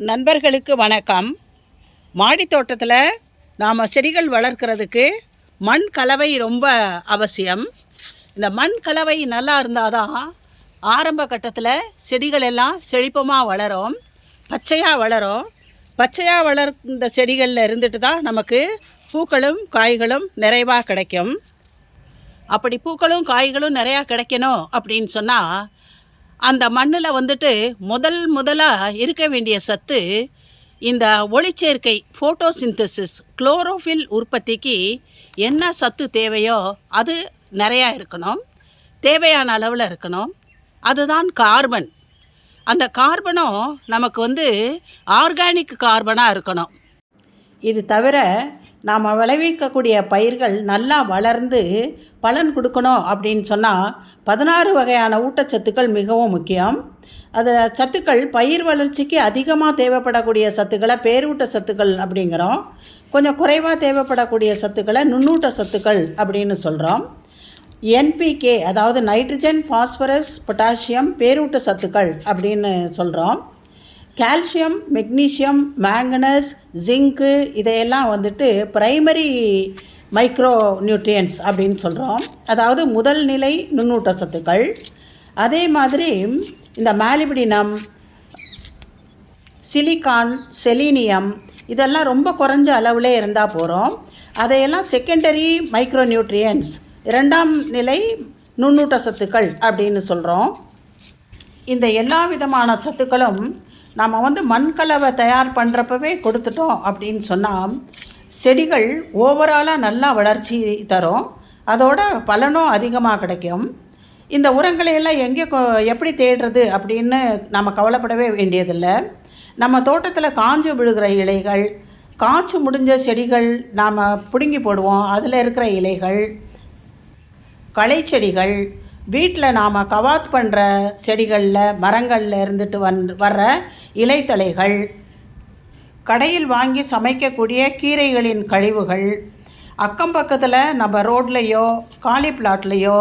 நண்பர்களுக்கு வணக்கம். மாடித் தோட்டத்தில் நாம் செடிகள் வளர்க்குறதுக்கு மண் கலவை ரொம்ப அவசியம். இந்த மண் கலவை நல்லா இருந்தால் தான் ஆரம்ப கட்டத்தில் செடிகள் எல்லாம் செழிப்பமாக வளரும் பச்சையாக வளரும். பச்சையாக வளர்ந்த செடிகளில் இருந்துட்டு தான் நமக்கு பூக்களும் காய்களும் நிறைவாக கிடைக்கும். அப்படி பூக்களும் காய்களும் நிறையா கிடைக்கணும் அப்படின்னு சொன்னால் அந்த மண்ணில் வந்துட்டு முதல் முதலாக இருக்க வேண்டிய சத்து இந்த ஒளிச்சேர்க்கை ஃபோட்டோசிந்தசிஸ் குளோரோஃபில் உற்பத்திக்கு என்ன சத்து தேவையோ அது நிறையா இருக்கணும். தேவையான அளவில் இருக்கணும். அதுதான் கார்பன். அந்த கார்பனும் நமக்கு வந்து ஆர்கானிக் கார்பனாக இருக்கணும். இது தவிர நாம் விளைவிக்கக்கூடிய பயிர்கள் நல்லா வளர்ந்து பலன் கொடுக்கணும் அப்படின்னு சொன்னால் பதினாறு வகையான ஊட்டச்சத்துக்கள் மிகவும் முக்கியம். அது சத்துக்கள் பயிர் வளர்ச்சிக்கு அதிகமாக தேவைப்படக்கூடிய சத்துக்களை பேரூட்ட சத்துக்கள் அப்படிங்கிறோம். கொஞ்சம் குறைவாக தேவைப்படக்கூடிய சத்துக்களை நுண்ணூட்ட சத்துக்கள் அப்படின்னு சொல்கிறோம் என்பிகே அதாவது நைட்ரஜன் ஃபாஸ்பரஸ் பொட்டாசியம் பேரூட்ட சத்துக்கள் அப்படின்னு சொல்கிறோம் கால்சியம் மெக்னீஷியம் மேங்கனஸ் ஜிங்க்கு இதையெல்லாம் வந்துட்டு ப்ரைமரி மைக்ரோ நியூட்ரியன்ஸ் அப்படின்னு சொல்கிறோம் அதாவது முதல் நிலை நுண்ணூட்ட சத்துக்கள். அதே மாதிரி இந்த மாலிபிடினம் சிலிக்கான் செலீனியம் இதெல்லாம் ரொம்ப குறைஞ்ச அளவிலே இருந்தால் போகிறோம் அதையெல்லாம் செகண்டரி மைக்ரோ நியூட்ரியன்ஸ் இரண்டாம் நிலை நுண்ணூட்ட சத்துக்கள் அப்படின்னு சொல்கிறோம் இந்த எல்லா விதமான சத்துக்களும் நாம் வந்து மண்கலவை தயார் பண்ணுறப்பவே கொடுத்துட்டோம் அப்படின்னு சொன்னால் செடிகள் ஓவராலாக நல்லா வளர்ச்சி தரும். அதோட பலனும் அதிகமாக கிடைக்கும். இந்த உரங்களை எல்லாம் எங்கே எப்படி தேடுறது அப்படின்னு நம்ம கவலைப்படவே வேண்டியதில்லை. நம்ம தோட்டத்தில் காஞ்சு விழுகிற இலைகள் காய்ச்சி முடிஞ்ச செடிகள் நாம் பிடுங்கி போடுவோம். அதில் இருக்கிற இலைகள் களைச்செடிகள் வீட்டில் நாம் கவாத் பண்ணுற செடிகளில் மரங்களில் இருந்துட்டு வந் வர்ற இலைத்தலைகள் கடையில் வாங்கி சமைக்கக்கூடிய கீரைகளின் கழிவுகள் அக்கம் பக்கத்தில் நம்ம ரோட்லேயோ காலி பிளாட்லேயோ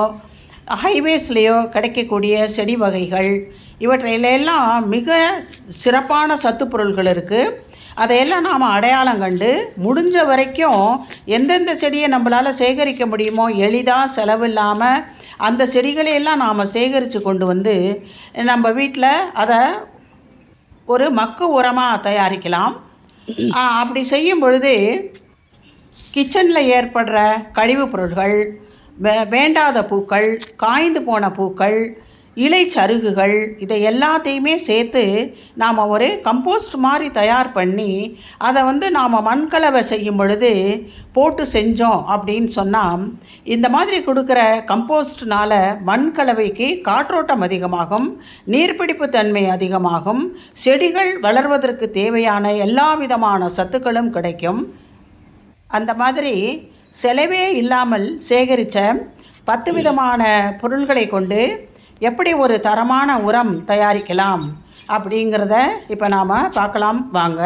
ஹைவேஸ்லேயோ கிடைக்கக்கூடிய செடி வகைகள் இவற்றையிலெல்லாம் மிக சிறப்பான சத்து பொருள்கள் இருக்குது அதையெல்லாம் நாம் அடையாளம் கண்டு முடிஞ்ச வரைக்கும் எந்தெந்த செடியை நம்மளால் சேகரிக்க முடியுமோ எளிதாக செலவில்லாமல் அந்த செடிகளையெல்லாம் நாம் சேகரித்து கொண்டு வந்து நம்ம வீட்டில் அதை ஒரு மக்கு உரமாக தயாரிக்கலாம். அப்படி செய்யும் பொழுது கிச்சனில் ஏற்படுற கழிவுப் பொருட்கள் வே வேண்டாத பூக்கள் காய்ந்து போன பூக்கள் இலை சருகுகள் இதை எல்லாத்தையுமே சேர்த்து நாம் ஒரு கம்போஸ்ட் மாதிரி தயார் பண்ணி அதை வந்து நாம் மண்கலவை செய்யும் பொழுது போட்டு செஞ்சோம் அப்படின்னு சொன்னால் இந்த மாதிரி கொடுக்குற கம்போஸ்ட்னால் மண்கலவைக்கு காற்றோட்டம் அதிகமாகும் நீர்பிடிப்பு தன்மை அதிகமாகும் செடிகள் வளர்வதற்கு தேவையான எல்லா விதமான சத்துக்களும் கிடைக்கும். அந்த மாதிரி செலவே இல்லாமல் சேகரித்த பத்து விதமான பொருள்களை கொண்டு எப்படி ஒரு தரமான உரம் தயாரிக்கலாம் அப்படிங்கிறத இப்போ நாம் பார்க்கலாம் வாங்க.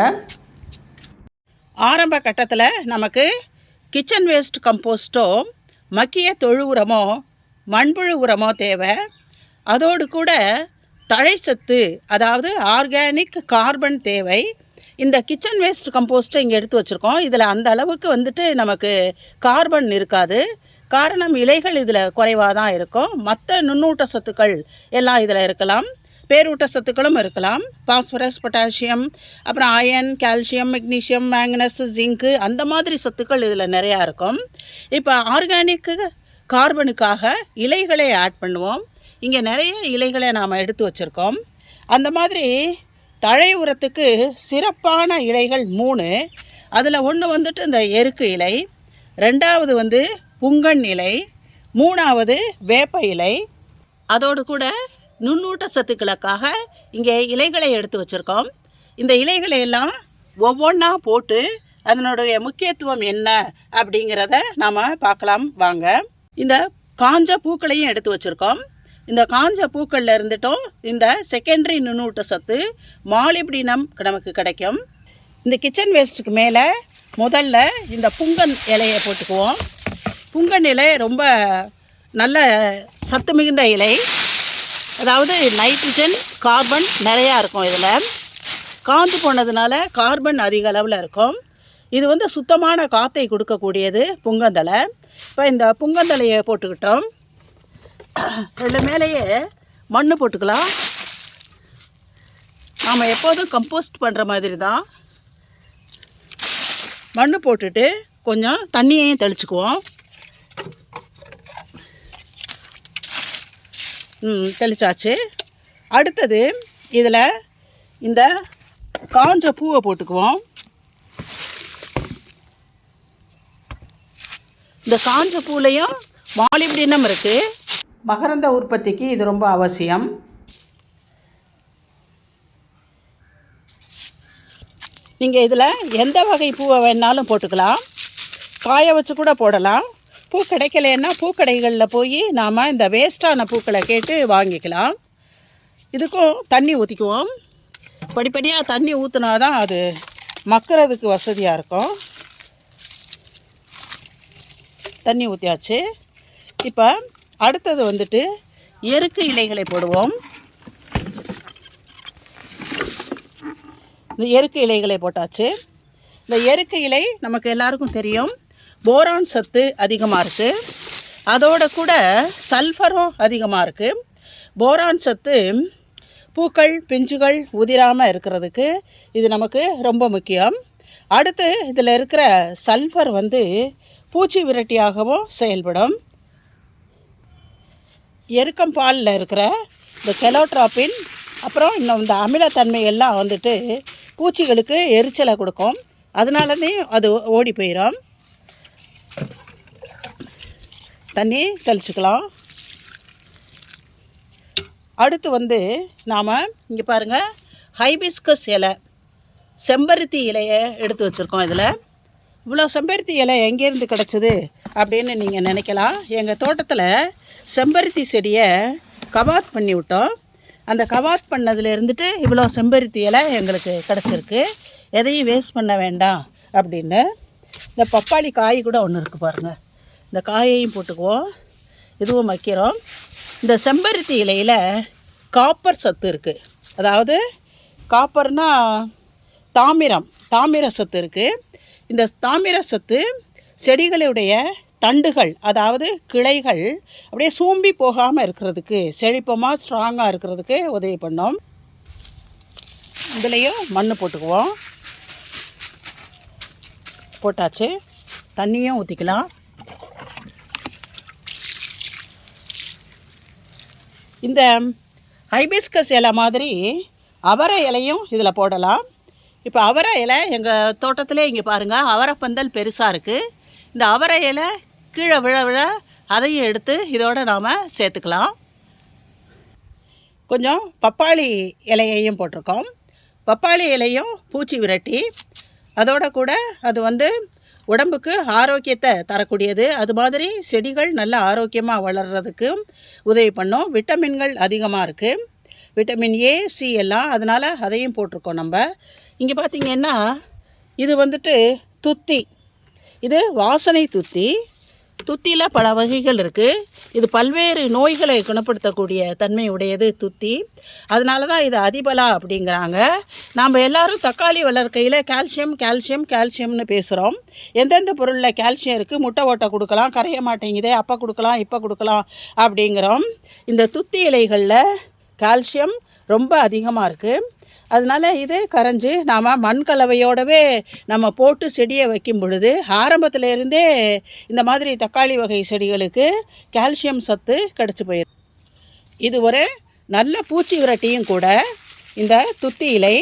ஆரம்ப கட்டத்தில் நமக்கு கிச்சன் வேஸ்ட் கம்போஸ்ட்டோ மக்கிய தொழு உரமோ மண்புழு உரமோ தேவை. அதோடு கூட தழைச்சத்து அதாவது ஆர்கானிக் கார்பன் தேவை. இந்த கிச்சன் வேஸ்ட் கம்போஸ்ட்டை இங்கே எடுத்து வச்சுருக்கோம். இதில் அந்த அளவுக்கு வந்துட்டு நமக்கு கார்பன் இருக்காது. காரணம் இலைகள் இதில் குறைவாக தான் இருக்கும். மற்ற நுண்ணூட்ட சத்துக்கள் எல்லாம் இதில் இருக்கலாம். பேரூட்ட சத்துக்களும் இருக்கலாம். பாஸ்பரஸ் பொட்டாசியம் அப்புறம் iron calcium magnesium manganese zinc அந்த மாதிரி சத்துக்கள் இதில் நிறையா இருக்கும். இப்போ ஆர்கானிக்கு கார்பனுக்காக இலைகளை ஆட் பண்ணுவோம். இங்கே நிறைய இலைகளை நாம் எடுத்து வச்சுருக்கோம். அந்த மாதிரி தழை உரத்துக்கு சிறப்பான இலைகள் மூணு. அதில் ஒன்று வந்துட்டு இந்த எருக்கு இலை. ரெண்டாவது வந்து புங்கன் இலை மூணாவது வேப்ப இலை. அதோடு கூட நுண்ணூட்ட சத்துக்களுக்காக இங்கே இலைகளை எடுத்து வச்சுருக்கோம். இந்த இலைகளை எல்லாம் ஒவ்வொன்றா போட்டு அதனுடைய முக்கியத்துவம் என்ன அப்படிங்கிறத நாம் பார்க்கலாம் வாங்க. இந்த காஞ்ச பூக்களையும் எடுத்து வச்சுருக்கோம். இந்த காஞ்ச பூக்களில் இருந்துட்டும் இந்த செகண்டரி நுண்ணூட்ட சத்து மாலிப்டினம் நமக்கு கிடைக்கும். இந்த கிச்சன் வேஸ்ட்டுக்கு மேலே முதல்ல இந்த புங்கன் இலையை போட்டுக்குவோம். புங்கன் இலை ரொம்ப நல்ல சத்து மிகுந்த இலை. அதாவது நைட்ரஜன் கார்பன் நிறையா இருக்கும் இதில். காந்து போனதுனால கார்பன் அதிக அளவில் இருக்கும். இது வந்து சுத்தமான காற்றை கொடுக்கக்கூடியது புங்கந்தலை. இப்போ இந்த புங்கந்தலையை போட்டுக்கிட்டோம். இதில் மேலேயே மண் போட்டுக்கலாம். நாம் எப்போதும் கம்போஸ்ட் பண்ணுற மாதிரி தான் மண் போட்டுட்டு கொஞ்சம் தண்ணியையும் தெளிச்சுக்குவோம். ம் தெளிச்சாச்சு. அடுத்தது இதில் இந்த காஞ்ச பூவை போட்டுக்குவோம். இந்த காஞ்ச பூலையும் மாலிப்டினம் இருக்குது மகரந்த உற்பத்திக்கு இது ரொம்ப அவசியம். நீங்கள் இதில் எந்த வகை பூவை வேணாலும் போட்டுக்கலாம். காய வச்சு கூட போடலாம். பூ கிடைக்கலன்னா பூக்கடைகளில் போய் நாம் இந்த வேஸ்ட்டான பூக்களை கேட்டு வாங்கிக்கலாம். இதுக்கும் தண்ணி ஊற்றிக்குவோம் படிப்படியாக தண்ணி ஊற்றினா தான் அது மக்கிறதுக்கு வசதியாக இருக்கும். தண்ணி ஊற்றியாச்சு இப்போ அடுத்தது வந்துட்டு எருக்கு இலைகளை போடுவோம். இந்த எருக்கு இலைகளை போட்டாச்சு. இந்த எருக்கு இலை நமக்கு எல்லாருக்கும் தெரியும். போரான் சத்து அதிகமாக இருக்குது அதோட கூட சல்ஃபரும் அதிகமாக இருக்குது போரான் சத்து பூக்கள் பிஞ்சுகள் உதிராமல் இருக்கிறதுக்கு இது நமக்கு ரொம்ப முக்கியம். அடுத்து இதில் இருக்கிற சல்ஃபர் வந்து பூச்சி விரட்டியாகவும் செயல்படும். எருக்கம் பாலில் இருக்கிற இந்த கெலோட்ராப்பின் அப்புறம் இன்னும் இந்த அமிலத்தன்மை எல்லாம் வந்துட்டு பூச்சிகளுக்கு எரிச்சலை கொடுக்கும். அதனாலவே அது ஓடி போயிடும் தண்ணி தெளிச்சுக்கலாம். அடுத்து வந்து நாம் இங்கே பாருங்கள் ஹைபிஸ்கஸ் இலை செம்பருத்தி இலையை எடுத்து வச்சுருக்கோம் இதில். இவ்வளோ செம்பருத்தி இலை எங்கேருந்து கிடச்சிது அப்படின்னு நீங்கள் நினைக்கலாம். எங்கள் தோட்டத்தில் செம்பருத்தி செடியை கவாத் பண்ணி விட்டோம். அந்த கவாத் பண்ணதில் இருந்துட்டு இவ்வளோ செம்பருத்தி இலை எங்களுக்கு கிடச்சிருக்கு. எதையும் வேஸ்ட் பண்ண வேண்டாம் அப்படின்னு. இந்த பப்பாளி காய் கூட ஒன்று இருக்குது பாருங்கள் இந்த காயையும் போட்டுக்குவோம். இதுவும் வைக்கிறோம். இந்த செம்பருத்தி இலையில் காப்பர் சத்து இருக்குது அதாவது காப்பர்னால் தாமிரம் தாமிர சத்து இருக்குது இந்த தாமிர சத்து செடிகளுடைய தண்டுகள் அதாவது கிளைகள் அப்படியே சூம்பி போகாமல் இருக்கிறதுக்கு செழிப்பமாக ஸ்ட்ராங்காக இருக்கிறதுக்கு உதவி பண்ணோம். இதுலேயும் மண் போட்டுக்குவோம். போட்டாச்சு. தண்ணியும் ஊற்றிக்கலாம் இந்த ஹைபிஸ்கஸ் இலை மாதிரி அவரை இலையும் இதில் போடலாம். இப்போ அவரை இலை எங்கள் தோட்டத்திலே இங்கே பாருங்கள் அவரை பந்தல் பெருசாக இருக்குது இந்த அவரை இலை கீழே விழ விழ அதையும் எடுத்து இதோடு நாம் சேர்த்துக்கலாம். கொஞ்சம் பப்பாளி இலையையும் போட்டிருக்கோம். பப்பாளி இலையும் பூச்சி விரட்டி அதோட கூட அது வந்து உடம்புக்கு ஆரோக்கியத்தை தரக்கூடியது. அது மாதிரி செடிகள் நல்ல ஆரோக்கியமாக வளர்கிறதுக்கு உதவி பண்ணும். விட்டமின்கள் அதிகமாக இருக்குது விட்டமின் ஏ சி எல்லாம் அதனால் அதையும் போட்டிருக்கோம் நம்ம. இங்கே பார்த்திங்கன்னா இது வந்துட்டு துத்தி. இது வாசனை துத்தி. துத்தியில் பல வகைகள் இருக்குது இது பல்வேறு நோய்களை குணப்படுத்தக்கூடிய தன்மை உடையது துத்தி. அதனால தான் இது அதிபலா அப்படிங்கிறாங்க. நாம் எல்லாரும் தக்காளி வளர்க்கையில் கால்சியம் கால்சியம் கால்சியம்னு பேசுகிறோம் எந்தெந்த பொருளில் கால்சியம் இருக்குது முட்டை ஓட்டை கொடுக்கலாம் கரைய மாட்டேங்குதே அப்போ கொடுக்கலாம் இப்போ கொடுக்கலாம் அப்படிங்கிறோம். இந்த துத்தி இலைகளில் கால்சியம் ரொம்ப அதிகமாக இருக்குது அதனால் இது கரைஞ்சி நாம் மண் கலவையோடவே நம்ம போட்டு செடியை வைக்கும் பொழுது ஆரம்பத்தில் இருந்தே இந்த மாதிரி தக்காளி வகை செடிகளுக்கு கால்சியம் சத்து கிடச்சி போயிடும் இது ஒரு நல்ல பூச்சி விரட்டியும் கூட இந்த துத்தி இலை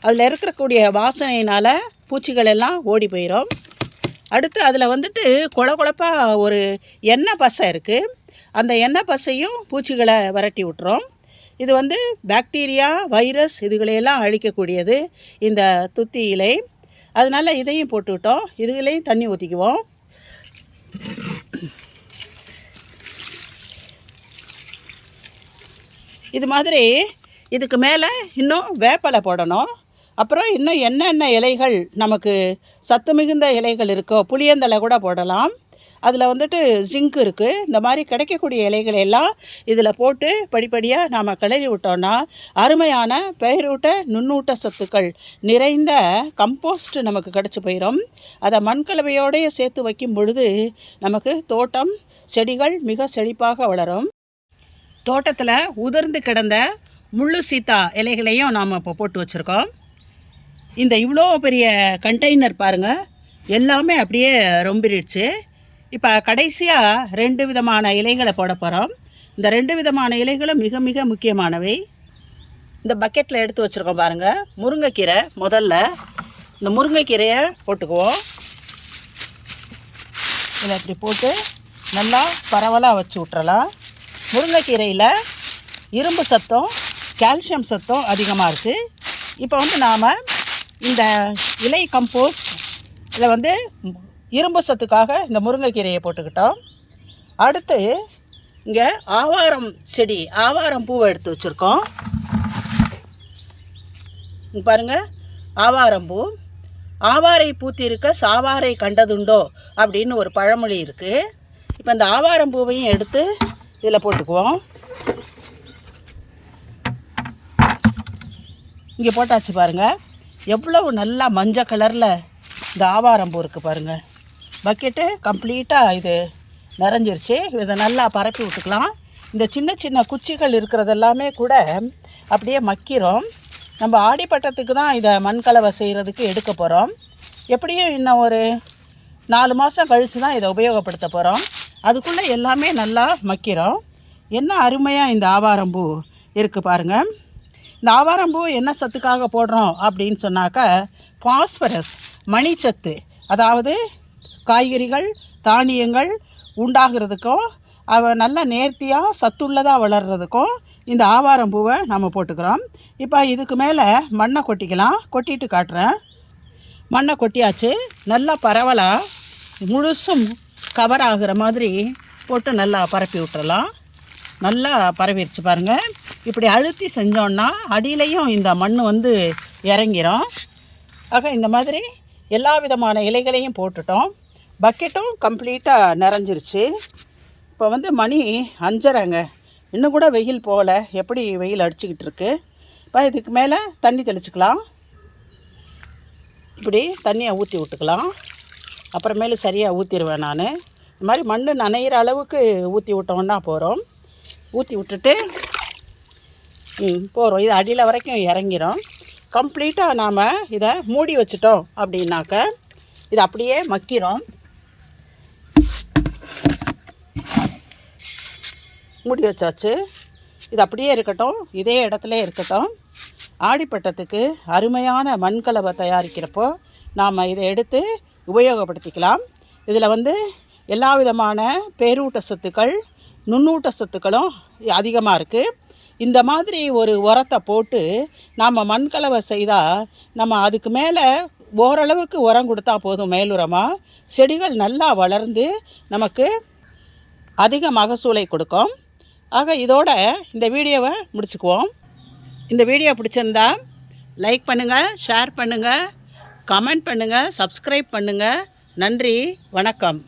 அதில் இருக்கக்கூடிய வாசனையினால் பூச்சிகள் எல்லாம் ஓடி போயிடும் அடுத்து அதில் வந்துட்டு கொல கொழப்பாக ஒரு எண்ணெய் பசை இருக்குது அந்த எண்ணெய் பசையும் பூச்சிகளை விரட்டி விட்டுரும். இது வந்து பாக்டீரியா வைரஸ் இதுகளையெல்லாம் அழிக்கக்கூடியது இந்த துத்தி இலை அதனால் இதையும் போட்டுக்கிட்டோம் இதுகளையும் தண்ணி ஊற்றிக்குவோம் இது மாதிரி இதுக்கு மேலே இன்னும் வேப்பலை போடணும். அப்புறம் இன்னும் என்னென்ன இலைகள் நமக்கு சத்து மிகுந்த இலைகள் இருக்கோ புளியந்தலை கூட போடலாம். அதில் வந்துட்டு ஜிங்க் இருக்குது இந்த மாதிரி கிடைக்கக்கூடிய இலைகளை எல்லாம் இதில் போட்டு படிப்படியாக நாம் கிளறி விட்டோம்னா அருமையான பெயரூட்ட நுண்ணூட்ட சத்துக்கள் நிறைந்த கம்போஸ்ட் நமக்கு கிடச்சி போயிடும் அதை மண்கலவையோடையே சேர்த்து வைக்கும் பொழுது நமக்கு தோட்டம் செடிகள் மிக செழிப்பாக வளரும். தோட்டத்தில் உதிர்ந்து கிடந்த முள்ளு சீத்தா இலைகளையும் நாம் இப்போ போட்டு வச்சுருக்கோம். இந்த இவ்வளோ பெரிய கண்டெய்னர் பாருங்கள் எல்லாமே அப்படியே ரொம்பிடுச்சு இப்போ கடைசியாக ரெண்டு விதமான இலைகளை போட போகிறோம் இந்த ரெண்டு விதமான இலைகளும் மிக மிக முக்கியமானவை. இந்த பக்கெட்டில் எடுத்து வச்சுருக்கோம் பாருங்கள் முருங்கைக்கீரை முதல்ல. இந்த முருங்கைக்கீரையை போட்டுக்குவோம். இதை இப்படி போட்டு நல்லா பரவலாக வச்சு விட்றலாம் முருங்கைக்கீரையில் இரும்பு சத்தம் கால்சியம் சத்தம் அதிகமாக இருக்குது இப்போ வந்து நாம் இந்த இலை கம்போஸ்ட் இதில் வந்து இரும்பு சத்துக்காக இந்த முருங்கைக்கீரையை போட்டுக்கிட்டோம். அடுத்து இங்கே ஆவாரம் செடி ஆவாரம் பூவை எடுத்து வச்சுருக்கோம். இங்க பாருங்க ஆவாரம் பூ. ஆவாரை பூத்திருக்க சாவாரை கண்டதுண்டோ அப்படின்னு ஒரு பழமொழி இருக்குது இப்போ இந்த ஆவாரம் பூவையும் எடுத்து இதில் போட்டுக்குவோம். இங்கே போட்டாச்சு பாருங்கள் எவ்வளவு நல்லா மஞ்சள் கலரில் இந்த ஆவாரம்பூ இருக்குது பாருங்கள் பக்கெட்டு கம்ப்ளீட்டாக இது நிறைஞ்சிருச்சு. இதை நல்லா பரப்பி விட்டுக்கலாம். இந்த சின்ன சின்ன குச்சிகள் இருக்கிறது எல்லாமே கூட அப்படியே மக்கிறோம் நம்ம ஆடிப்பட்டத்துக்கு தான் இதை மண்கலவை செய்கிறதுக்கு எடுக்க போகிறோம் எப்படியும் இன்னும் ஒரு நாலு மாதம் கழித்து தான் இதை உபயோகப்படுத்த போகிறோம் அதுக்குள்ளே எல்லாமே நல்லா மக்கிறோம் என்ன அருமையாக இந்த ஆவாரம்பூ இருக்குது பாருங்கள் இந்த ஆவாரம்பூ என்ன சத்துக்காக போடுறோம் அப்படின்னு சொன்னாக்கா பாஸ்பரஸ் மணிச்சத்து அதாவது காய்கறிகள் தானியங்கள் உண்டாகிறதுக்கும் அவ நல்லா நேர்த்தியாக சத்துள்ளதாக வளர்கிறதுக்கும் இந்த ஆவாரம் பூவை நம்ம போட்டுக்கிறோம். இப்போ இதுக்கு மேலே மண்ணை கொட்டிக்கலாம். கொட்டிட்டு காட்டுறேன். மண்ணை கொட்டியாச்சு. நல்லா பரவலாக முழுசும் கவர் ஆகிற மாதிரி போட்டு நல்லா பரப்பி விட்டுறலாம். நல்லா பரவிடுச்சு பாருங்கள் இப்படி அழுத்தி செஞ்சோன்னா அடியிலையும் இந்த மண் வந்து இறங்கிரும். ஆக இந்த மாதிரி எல்லா விதமான இலைகளையும் போட்டுட்டோம். பக்கெட்டும் கம்ப்ளீட்டாக நிறைஞ்சிருச்சு. இப்போ வந்து மணி அஞ்சரைங்க. இன்னும் கூட வெயில் போகல. எப்படி வெயில் அடிச்சுக்கிட்டு இருக்கு? இப்போ இதுக்கு மேலே தண்ணி தெளிச்சுக்கலாம். இப்படி தண்ணியை ஊற்றி விட்டுக்கலாம். அப்புறமேலு சரியாக ஊற்றிடுவேன் நான். இந்த மாதிரி மண் நனைகிற அளவுக்கு ஊற்றி விட்டோம்னா போகிறோம் ஊற்றி விட்டுட்டு ம் போகிறோம் இது அடியில் வரைக்கும் இறங்கிடும் கம்ப்ளீட்டாக நாம் இதை மூடி வச்சிட்டோம் அப்படின்னாக்க இது அப்படியே மக்கிறோம் மூடி வச்சாச்சு. இது அப்படியே இருக்கட்டும். இதே இடத்துல இருக்கட்டும். ஆடிப்பட்டத்துக்கு அருமையான மண்கலவை தயாரிக்கிறப்போ நாம் இதை எடுத்து உபயோகப்படுத்திக்கலாம். இதில் வந்து எல்லா விதமான பேரூட்ட சத்துக்கள் நுண்ணூட்ட சத்துக்களும் அதிகமாக இருக்குது இந்த மாதிரி ஒரு உரத்தை போட்டு நாம் மண்கலவை செய்தால் நம்ம அதுக்கு மேலே ஓரளவுக்கு உரம் கொடுத்தா போதும் மேலுரமாக செடிகள் நல்லா வளர்ந்து நமக்கு அதிக மகசூலை கொடுக்கும். ஆக இதோட இந்த வீடியோவை முடிச்சுக்குவோம். இந்த வீடியோ பிடிச்சிருந்தா லைக் பண்ணுங்கள் ஷேர் பண்ணுங்கள் கமெண்ட் பண்ணுங்கள் சப்ஸ்கிரைப் பண்ணுங்கள் நன்றி வணக்கம்.